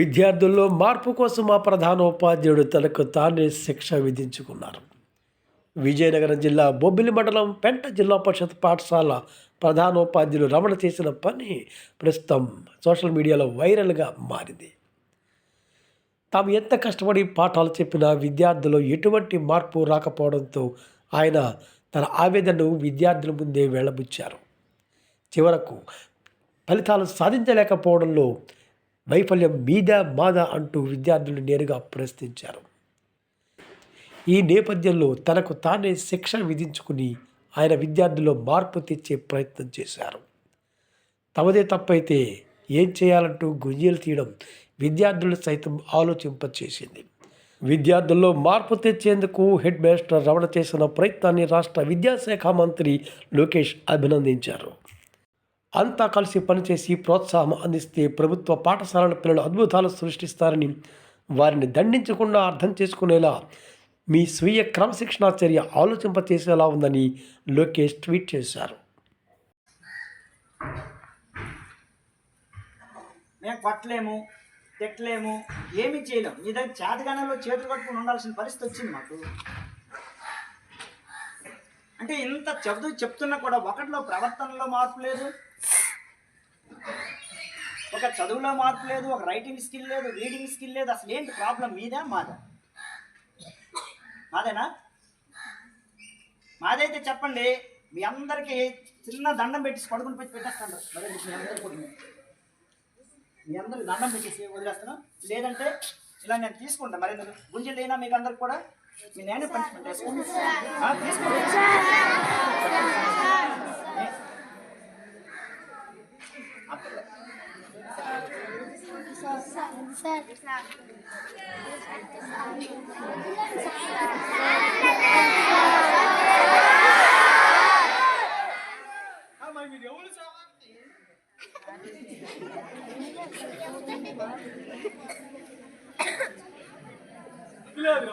విద్యార్థుల్లో మార్పు కోసం ఆ ప్రధానోపాధ్యాయుడు తనకు తానే శిక్ష విధించుకున్నారు. విజయనగరం జిల్లా బొబ్బిలి మండలం పెంట జిల్లా పరిషత్ పాఠశాల ప్రధానోపాధ్యులు రమణ చేసిన పని ప్రస్తుతం సోషల్ మీడియాలో వైరల్గా మారింది. తాము ఎంత కష్టపడి పాఠాలు చెప్పినా విద్యార్థులు ఎటువంటి మార్పు రాకపోవడంతో ఆయన తన ఆవేదనను విద్యార్థుల ముందే వెళ్ళబుచ్చారు చివరకు ఫలితాలు సాధించలేకపోవడంలో వైఫల్యం మీద మాద అంటూ విద్యార్థులు నేరుగా ప్రశ్నించారు. ఈ నేపథ్యంలో తనకు తానే శిక్ష విధించుకుని ఆయన విద్యార్థుల్లో మార్పు తెచ్చే ప్రయత్నం చేశారు. తమదే తప్పైతే ఏం చేయాలంటూ గుంజీలు తీయడం విద్యార్థులు సైతం ఆలోచింపచేసింది. విద్యార్థుల్లో మార్పు తెచ్చేందుకు హెడ్ మాస్టర్ రమణ చేసిన ప్రయత్నాన్ని రాష్ట్ర విద్యాశాఖ మంత్రి లోకేష్ అభినందించారు. అంతా కలిసి పనిచేసి ప్రోత్సాహం అందిస్తే ప్రభుత్వ పాఠశాలల పిల్లలు అద్భుతాలు సృష్టిస్తారని వారిని దండించకుండా అర్థం చేసుకునేలా మీ స్వీయ క్రమశిక్షణా చర్య ఆలోచింపచేసేలా ఉందని లోకేష్ ట్వీట్ చేశారు. మేము కొట్టలేము తిట్టలేము ఏమీ చేయలేము. మీ దగ్గర చేతగానలో చేతులు కట్టుకుని ఉండాల్సిన పరిస్థితి వచ్చింది మాకు. అంటే ఇంత చదువు చెప్తున్నా కూడా ఒకటిలో ప్రవర్తనలో మార్పు లేదు. ఒక చదువులో మార్పు లేదు ఒక రైటింగ్ స్కిల్ లేదు రీడింగ్ స్కిల్ లేదు. అసలు ఏంటి ప్రాబ్లం మీదా మాదా? మాదేనా? మాదైతే చెప్పండి మీ అందరికీ చిన్న దండం పెట్టి పడుకుని పెట్టి పెట్టేస్తాను. మీ అందరికీ మీ అందరికి దండం పెట్టేసి వదిలేస్తాను. లేదంటే ఇలా నేను తీసుకుంటాను మరి ఎందుకు గుంజలు లేనా మీకు అందరికి కూడా? మీ నేనే పనిష్మెంట్ వేసుకోండి ఆ, తీసుకోండి అప్పుడు ఆ, మరి మీరు ఎవరు సార్. Бля, бля,